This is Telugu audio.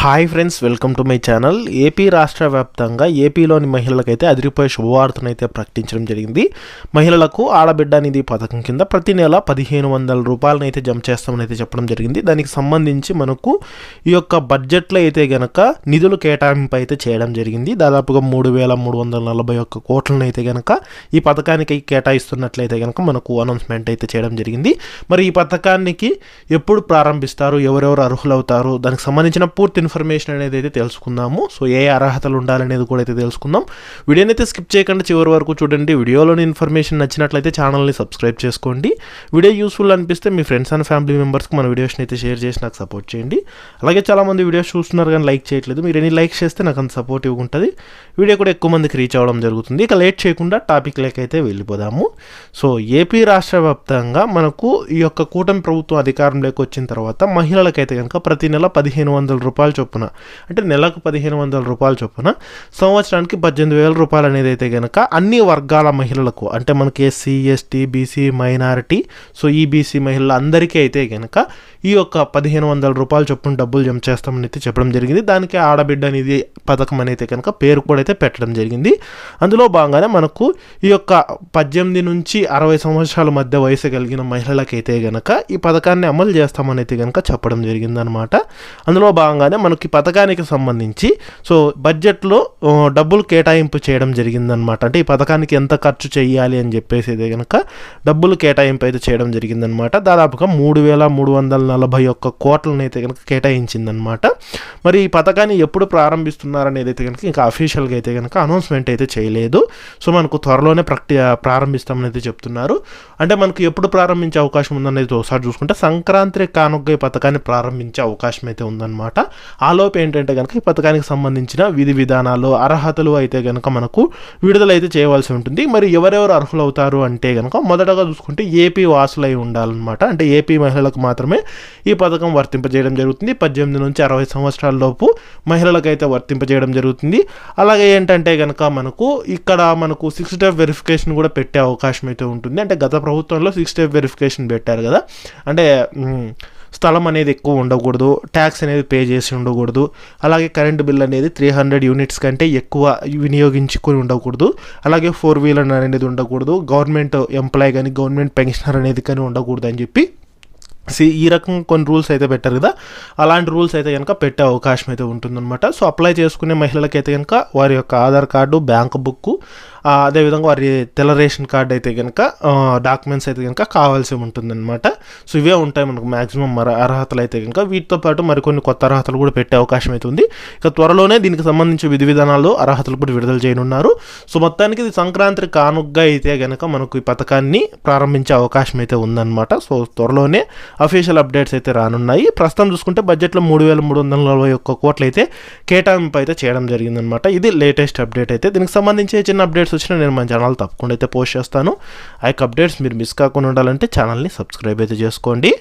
Hi friends welcome to my channel. AP రాష్ట్ర వ్యాప్తంగా ఏపీలోని మహిళలకైతే అదిరిపోయే శుభవార్తను అయితే ప్రకటించడం జరిగింది. మహిళలకు ఆడబిడ్డ నిధి పథకం కింద ప్రతి నెల పదిహేను వందల రూపాయలను అయితే జమ చేస్తామని అయితే చెప్పడం జరిగింది. దానికి సంబంధించి మనకు ఈ యొక్క బడ్జెట్లో అయితే గనక నిధులు కేటాయింపు అయితే చేయడం జరిగింది. దాదాపుగా మూడు వేల మూడు వందల నలభై ఒక్క కోట్లను అయితే గనక ఈ పథకానికి కేటాయిస్తున్నట్లయితే గనక మనకు అనౌన్స్మెంట్ అయితే చేయడం జరిగింది. మరి ఈ పథకానికి ఎప్పుడు ప్రారంభిస్తారు? ఎవరెవరు అర్హులవుతారు? దానికి సంబంధించిన పూర్తి ఇన్ఫర్మేషన్ అనేది అయితే తెలుసుకుందాము. సో ఏ అర్హతలు ఉండాలనేది కూడా అయితే తెలుసుకుందాం. వీడియోని అయితే స్కిప్ చేయకుండా చివరి వరకు చూడండి. వీడియోలోని ఇన్ఫర్మేషన్ నచ్చినట్లయితే ఛానల్ని సబ్స్క్రైబ్ చేసుకోండి. వీడియో యూస్ఫుల్ అనిపిస్తే మీ ఫ్రెండ్స్ అండ్ ఫ్యామిలీ మెంబర్స్కి మన వీడియోస్ని అయితే షేర్ చేసి నాకు సపోర్ట్ చేయండి. అలాగే చాలామంది వీడియోస్ చూస్తున్నారు కానీ లైక్ చేయట్లేదు. మీరు ఎన్ని లైక్ చేస్తే నాకు అంత సపోర్టివ్ ఉంటుంది. వీడియో కూడా ఎక్కువ మందికి రీచ్ అవ్వడం జరుగుతుంది. ఇక లేట్ చేయకుండా టాపిక్ లేక అయితే వెళ్ళిపోదాము. సో ఏపీ రాష్ట్ర వ్యాప్తంగా మనకు ఈ యొక్క కూటమి ప్రభుత్వం అధికారంలోకి వచ్చిన తర్వాత మహిళలకైతే కనుక ప్రతి నెల పదిహేను వందల రూపాయలు చొప్పున. అంటే నెలకు పదిహేను వందల రూపాయల చొప్పున. సంవత్సరానికి పద్దెనిమిది వేల రూపాయలు అనేది అయితే కనుక అన్ని వర్గాల మహిళలకు అంటే మనకి SC ST BC minority so e, ఈ బీసీ మహిళలు అందరికీ అయితే కనుక ఈ యొక్క పదిహేను వందల రూపాయల చొప్పున డబ్బులు జమ చేస్తామని అయితే చెప్పడం జరిగింది. దానికి ఆడబిడ్డ అనేది పథకం అనేది కనుక పేరు కూడా అయితే పెట్టడం జరిగింది. అందులో భాగంగానే మనకు ఈ యొక్క పద్దెనిమిది నుంచి అరవై సంవత్సరాల మధ్య వయసు కలిగిన మహిళలకైతే గనక ఈ పథకాన్ని అమలు చేస్తామని అయితే కనుక చెప్పడం జరిగిందనమాట. అందులో భాగంగానే మనకి పథకానికి సంబంధించి సో బడ్జెట్లో డబ్బులు కేటాయింపు చేయడం జరిగిందనమాట అంటే ఈ పథకానికి ఎంత ఖర్చు చేయాలి అని చెప్పేసి అయితే కనుక డబ్బులు కేటాయింపు అయితే చేయడం జరిగిందనమాట దాదాపుగా మూడు వేల మూడు వందల నలభై ఒక్క కోట్లను అయితే కనుక కేటాయించిందనమాట మరి ఈ పథకాన్ని ఎప్పుడు ప్రారంభిస్తున్నారనేది అయితే కనుక ఇంకా అఫీషియల్గా అయితే కనుక అనౌన్స్మెంట్ అయితే చేయలేదు. సో మనకు త్వరలోనే ప్రక్టి ప్రారంభిస్తామని అయితే చెప్తున్నారు. అంటే మనకు ఎప్పుడు ప్రారంభించే అవకాశం ఉందనేది ఒకసారి చూసుకుంటే సంక్రాంతి కానుక ఈ పథకాన్ని ప్రారంభించే అవకాశం అయితే ఉందన్నమాట. ఆలోపు ఏంటంటే కనుక ఈ పథకానికి సంబంధించిన విధి విధానాలు అర్హతలు అయితే కనుక మనకు విడుదలైతే చేయవలసి ఉంటుంది. మరి ఎవరెవరు అర్హులు అవుతారు అంటే కనుక మొదటగా చూసుకుంటే ఏపీ వాసులై ఉండాలన్నమాట. అంటే ఏపీ మహిళలకు మాత్రమే ఈ పథకం వర్తింపజేయడం జరుగుతుంది. పద్దెనిమిది నుంచి అరవై సంవత్సరాల లోపు మహిళలకు అయితే వర్తింపజేయడం జరుగుతుంది. అలాగే ఏంటంటే కనుక మనకు ఇక్కడ మనకు సిక్స్ స్టెప్ వెరిఫికేషన్ కూడా పెట్టే అవకాశం అయితే ఉంటుంది. అంటే గత ప్రభుత్వంలో సిక్స్ స్టెప్ వెరిఫికేషన్ పెట్టారు కదా. అంటే స్థలం అనేది ఎక్కువ ఉండకూడదు ట్యాక్స్ అనేది పే చేసి ఉండకూడదు అలాగే కరెంట్ బిల్ అనేది త్రీ హండ్రెడ్ యూనిట్స్ కంటే ఎక్కువ వినియోగించుకొని ఉండకూడదు అలాగే ఫోర్ వీలర్ అనేది ఉండకూడదు గవర్నమెంట్ ఎంప్లాయ్ కానీ గవర్నమెంట్ పెన్షనర్ అనేది కానీ ఉండకూడదు అని చెప్పి సి ఈ రకం కొన్ని రూల్స్ అయితే పెట్టారు కదా అలాంటి రూల్స్ అయితే కనుక పెట్టే అవకాశం అయితే ఉంటుందన్నమాట. సో అప్లై చేసుకునే మహిళలకైతే కనుక వారి యొక్క ఆధార్ కార్డు బ్యాంక్ బుక్ అదేవిధంగా వారి తెల్ల రేషన్ కార్డు అయితే కనుక డాక్యుమెంట్స్ అయితే కనుక కావాల్సి ఉంటుందన్నమాట. సో ఇవే ఉంటాయి మనకు మ్యాక్సిమం మర అర్హతలు అయితే కనుక వీటితో పాటు మరికొన్ని కొత్త అర్హతలు కూడా పెట్టే అవకాశం అయితే ఉంది. ఇక త్వరలోనే దీనికి సంబంధించి విధి విధానాలు అర్హతలు కూడా విడుదల చేయనున్నారు. సో మొత్తానికి ఇది సంక్రాంతి కానుగ్గా అయితే కనుక మనకు ఈ పథకాన్ని ప్రారంభించే అవకాశం అయితే ఉందన్నమాట. సో త్వరలోనే అఫీషియల్ అప్డేట్స్ అయితే రానున్నాయి. ప్రస్తుతం చూసుకుంటే బడ్జెట్లో మూడు వేల మూడు వందల నలభై ఒక్క కోట్లు అయితే కేటాయింపు అయితే చేయడం జరిగిందనమాట ఇది లేటెస్ట్ అప్డేట్ అయితే. దీనికి సంబంధించి చిన్న అప్డేట్స్ వచ్చినా నేను మన ఛానల్ తప్పకుండా అయితే పోస్ట్ చేస్తాను. ఆ యొక్క అప్డేట్స్ మీరు మిస్ కాకుండా ఉండాలంటే ఛానల్ని సబ్స్క్రైబ్ అయితే చేసుకోండి.